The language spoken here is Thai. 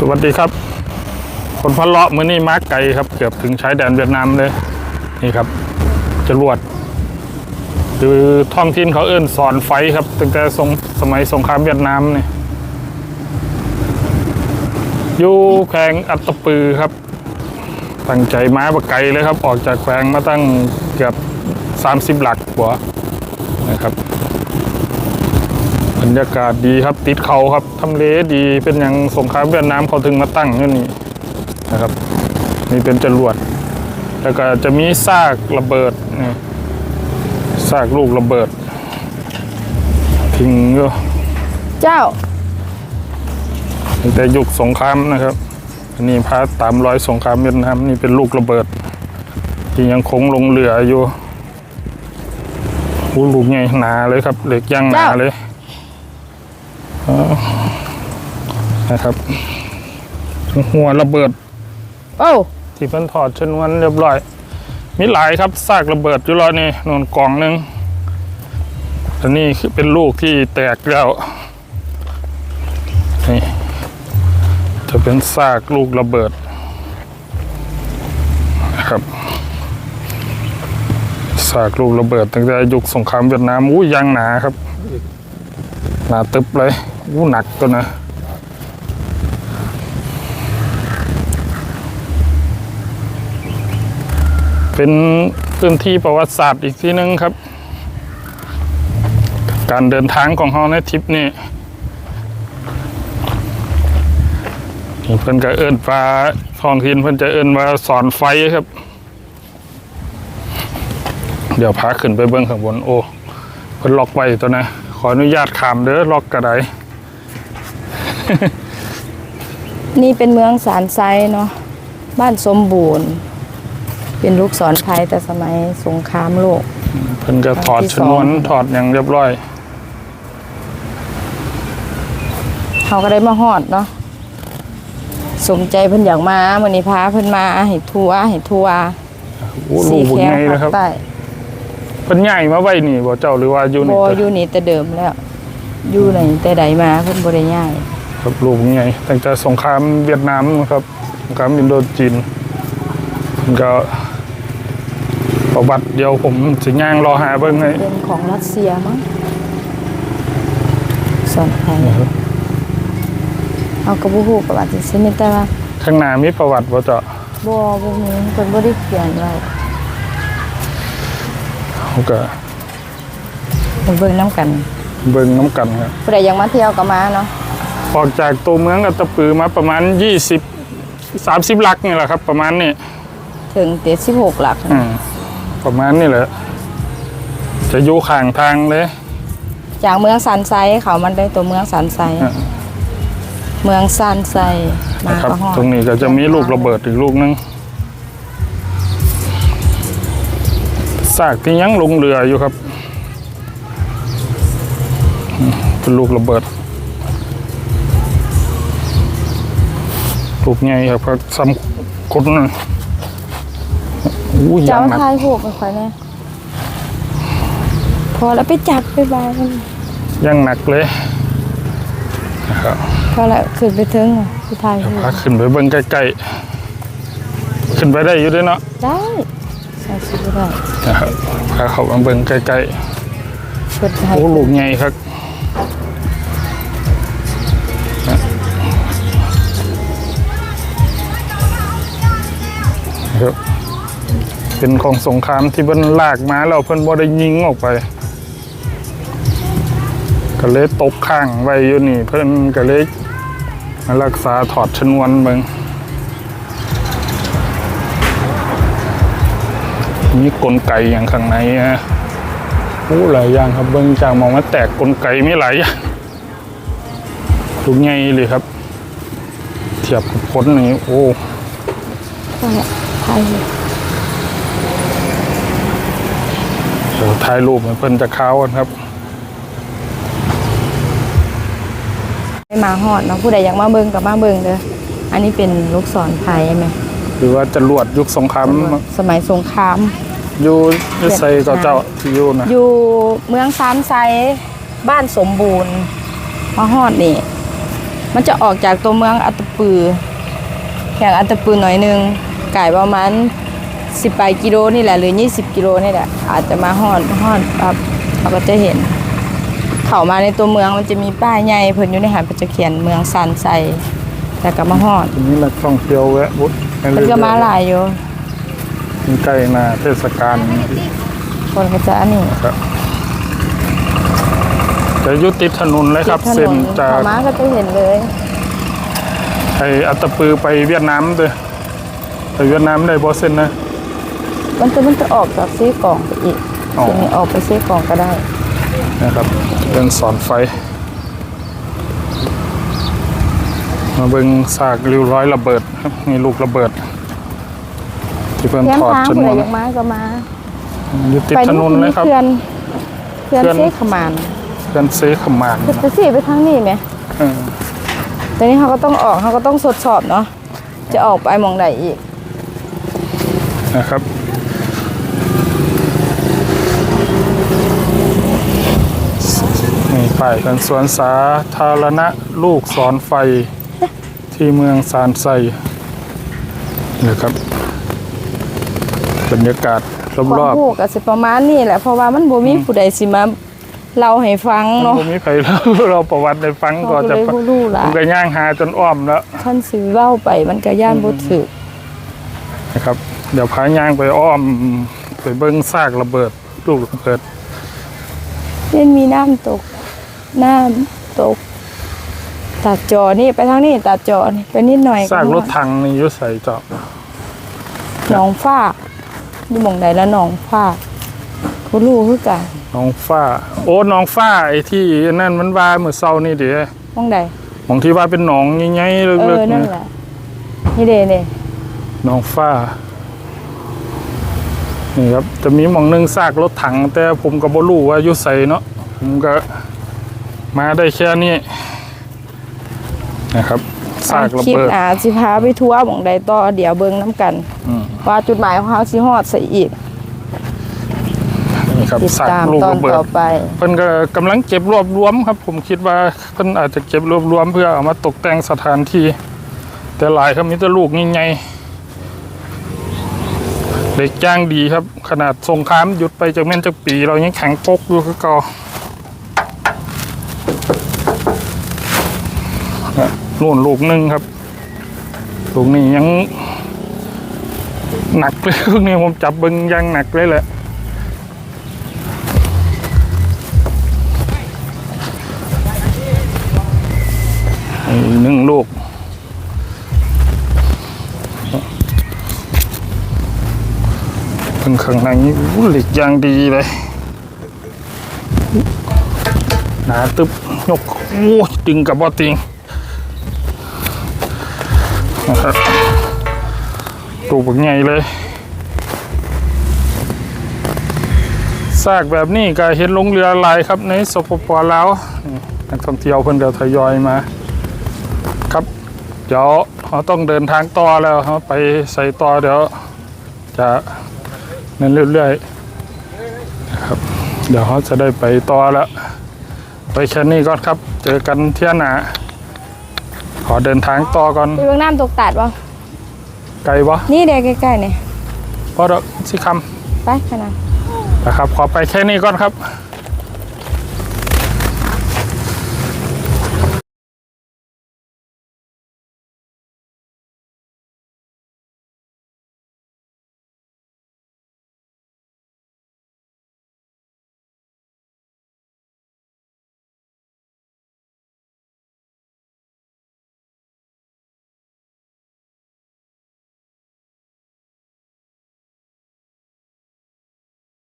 สวัสดีครับ คนพันเลาะมือนี่มาร์กไก่ครับ เกือบถึงชายแดนเวียดนามเลย นี่ครับจรวดคือท้องถิ่นเขาเอื้นสอนไฟครับตั้งแต่สงสมัยสงครามเวียดนามเนี่ยอยู่แขวงอัตตปือครับ ตั้งใจมาบะไกลเลยครับ ออกจากแขวงมาตั้งเกือบ 30 หลักกว่านะครับ บ รรยากาศดีครับติดเขาครับทำเลดีเป็นอย่างสงครามเวียดนามเขาถึงมาตั้งอยู่นี่นะครับ นี่เป็นจรวด แล้วก็จะมีซากระเบิดนี่ซากลูกระเบิดทิ้งอยู่เจ้าตั้งแต่ยุคสงครามนะครับอันนี้พาตามรอยสงครามเวียดนามนี่เป็นลูกระเบิด ที่ยังคงหลงเหลืออยู่โอ้ลูกใหญ่หนาเลยครับ เหล็กย่างหนาเจ้าเลยอ๋อ นะครับ หัวระเบิด โอ้ที่เพิ่นถอดชนวนเรียบร้อย มีหลายครับซากระเบิดอยู่แล้วนี่นนกล่องหนึ่งอันนี้คือเป็นลูกที่แตกแล้วนี่จะเป็นซากลูกระเบิดนะครับซากลูกระเบิดตั้งแต่ยุคสงครามเวียดนามอู้ยางหนาครับ หนาตึบเลยอู้หนักตัวนะ เป็นพื้นที่ประวัติศาสตร์อีกที่หนึ่งครับ การเดินทางของเราในทริปนี้นี่เพิ่นก็เอิ้นปลาทองทินเพิ่นจะเอิ้นว่าสอนไฟครับ เดี๋ยวพาขึ้นไปเบื้องข้างบนโอ้เพิ่นล็อกไว้ตัวนะขออนุญาตขามเด้อล็อกกระไดนี่เป็นเมืองสารไซเนาะบ้านสมบูรณ์ เป็นลูกศรไทยแต่สมัยสงครามโลก เพิ่นก็ถอดที่ชสองนวนถอดอย่างเรียบร้อยเขาก็ได้มาฮอดเนาะสมใจเพิ่นอยากมามื้อนี้พาเพิ่นมาให้ทัวร์ให้ทัวร์โอ้ลูสีกบุญแคไงภานะคครับใต้เพิ่นใหญ่มาไว้นี่บ่เจ้าหรือว่าอยู่บ่นี่อยู่นี่แต่เดิมแล้ว อยู่ไหนแต่ใดมาเพิ่นบ่ได้ย้ายครับลูกใหญ่ตั้งแต่สงครามเวียดนามนะครับสงครามอินโดจีนมันก็ประ วัติเดียวผมสิย่างรอหาเบิ่งให้เป็นของรัสเซียมั้งสอนไทยเอากระบุฮูประวัติสิมีแต่ว่าข้างหน้ามีประวัติบ่เจ้าบ่บ่มีเพิ่นบ่ได้เขียนไว้เขาก็เพิ่นเบิ่งนํกัน เบิ่งน้ำกันครับผู้ใดอยากมาเที่ยวก็มาเนาะออกจากตัวเมืองอัตตปือมาประมาณ 20 30ลักนี่แหละครับ ประมาณนี้ ถึง76หลักอืม ประมาณนี้แหละ จะอยู่ข้างทางเลย จากเมืองสันไซเขามันได้ตัวเมืองสันไซอ่าเมืองสันไซมานะครับ ก็ฮอดตรงนี้ก็จะมีลูกระเบิดอีกลูกนึงซากที่ยังลงเรืออยู่ครับอืมเป็นลูกระเบิด ลูกใหญ่ครับก็ซ้ำคนนึง อู้ยเจ้ายังหนักทายโหกไปค่อยแน่พอแล้วไปจับไปบายมันยังหนักเลยนะครับพอแล้วขึ้นไปถึงอะไปทายโหกพาขึ้นไปเบิ่งใกล้ๆขึ้นไปได้อยู่ด้วยเนาะได้ใส่สิบ่ได้นะครับพาเขามาเบิ่งใกล้เปิดๆให้โอ้ลูกใหญ่ครับนะครับ เป็นของสงครามที่เพิ่นลากมาแล้วเพิ่นบ่ได้ยิงออกไปก็เลยตกข้างไว้อยู่นี่ เพิ่นก็เลยมารักษาถอดชนวนเบิงมีกลไกอย่างข้างในนะโอ้หลายอย่างครับเบิ่งจากมองว่าแตกกลไกมีหลายอย่างลูกใหญ่เลยครับ เทียบกับพ้นนี่โอ้พอแล้วทายโหก เดี๋ยวถ่ายรูปให้เพิ่นจะเข้ากันครับให้มาฮอดเนาะผู้ใดอยากมาเบิ่งก็มาเบิ่งเด้ออันนี้เป็นลูกศรไทยใช่ไหมหรือว่าจะลวดยุคสงครามสมัยสงครามอยู่อยู่ใส่ก็เจ้าที่อยู่นะอยู่เมืองซานไซบ้านสมบูรณ์มาฮอดนี่ มันจะออกจากตัวเมืองอัตตปืออย่างอัตตปือหน่อยหนึงไก่ประมาณ สิบปลายกิโลนี่แหละหรือยี่สิบกิโลนี่แหละอาจจะมาฮอดฮอดปั๊บเราก็จะเห็น เข้ามาในตัวเมืองมันจะมีป้ายใหญ่เพิ่นอยู่ในหันเพิ่นจะเขียนเมืองซันไซแต่ก็มาฮอดทีนี้นักท่องเที่ยวแวะบุตรเพิ่นก็มาหลายอยู่ใกล้หนาเทศกาลคนก็จะอันนี้ครับจะอยุติดถนนเลยครับถเส้นนจากเข้ามาก็จะเห็นเลยไออัตตปือไปเวียดนามเด้อไปเวียดนามได้บ่เส้นนะ มันจะมันจะออกจากซีกล่องไปอีกอ๋อ ทีนี้ออกไปซีกล่องก็ได้ นะครับเป็นสอนไฟ มาเบิ่งซากริ้วร้อยระเบิดครับนี่ลูกระเบิด ที่เพิ่นเพื่อนถอดทางชนเผื่วอนอยากมาก็มาอยู่ติดไปถนนเลยครับ เพื่อนเพื่อนเขื่อนซีขมานเพื่อนเซขมานคือจะสีไปทางนี้ไหมเออแต่นี้เขาก็ต้องออกเขาก็ต้องทดสอบเนาะจะออกไปหมองใดอีก นะครับ ป้ายกันสวนสาธารณะลูกสอนไฟที่เมืองซานไซนะครับ บรรยากาศรความอบพูดก็สิประมาณนี้แหละเพราะว่ามันบ่มีผู้ใดสิมาเล่าให้ฟังๆมันเนาะคงมีใครเล่าเราประวัติในฟังก็เขาก็จะเลยบ่รู้ล่ะผมก็ย่างหาจนอ้อมแล้วท่านสิเล่าไปมันก็ย่านบ่ถึกนะครับ เดี๋ยวพาย่างไปอ้อม ไปเบิ้งซากระเบิดลูกระเบิดเล่นมีน้ำตก น้ำตกตัดจอนี่ไปทางนี้ตัดจอนี่ไปนิดหน่อยซากรถก็ถังนี่อยุใส่เจาะหนองฟ้าอยู่หม่องใดแล้วหนองฟ้าเขารู้คือกันน้องฟ้า โอ้น้องฟ้าไอ้ที่นั่นมันว่าเมื่อเช้านี่เดี๋ยวหม่องใดมองที่ว่าเป็นหนองใหญ่ๆเอเลิอกๆนั่เนี่นยแหละนี่เด้เนี่ยน้องฟ้านี่ครับจะมีหมองหนึงซากรถถัง แต่ผมก็บ่รู้ว่าอยู่ใส่เนาะผมก็ มาได้แค่นี้นะครับซากระคลิปเบิดอ่าสิพาไปทัวร์หม่องใดต่อเดี๋ยวเบิ่งน้ำกัน อืม ว่าจุดหมายของเขาสิฮอดใส่อีกนี่ครับติดซากตามลูกตอนระเบิดต่อไป เพิ่นก็กำลังเก็บรวบรวมครับ ผมคิดว่าเพิ่นอาจจะเก็บรวบรวมเพื่อเอามาตกแต่งสถานที่ แต่หลายครับมีแต่ลูกใหญ่ๆเด็กจ้างดีครับ ขนาดสงครามหยุดไปจากแม่นจากปี เรายังแข็งปกอยู่คือเก่าอะ นู่นลูกหนึ่งครับ ลูกนี้ยังหนักเลยพวกนี้ผมจับบิงยังหนักเลยแหละอีกหนึ่งลูกเพิ่งข้างในนี้อู้เหล็กยางดีเลยหนาตึบยกโอ้ยดึงกับบอติง นะครับตัวบักใหญ่เลยซากแบบนี้ก็เห็นลงเรือลายครับในสปปลาวนักท่องเที่ยวเพิ่นก็ทยอยมา ครับ เดี๋ยวเราต้องเดินทางต่อแล้วเราไปใส่ต่อเดี๋ยวจะนั่นเรื่อยๆครับเดี๋ยวเขาจะได้ไปต่อแล้ว ไปแค่นี้ก่อนครับ เจอกันเที่ยหนา ขอเดินทางต่อก่อนไปเบิ่งน้ำตกตัดบ่ไกลปะนี่เด้ใกล้ๆนี่เพราะเราสิคไปขนาดำนะครับ ขอไปแค่นี้ก่อนครับ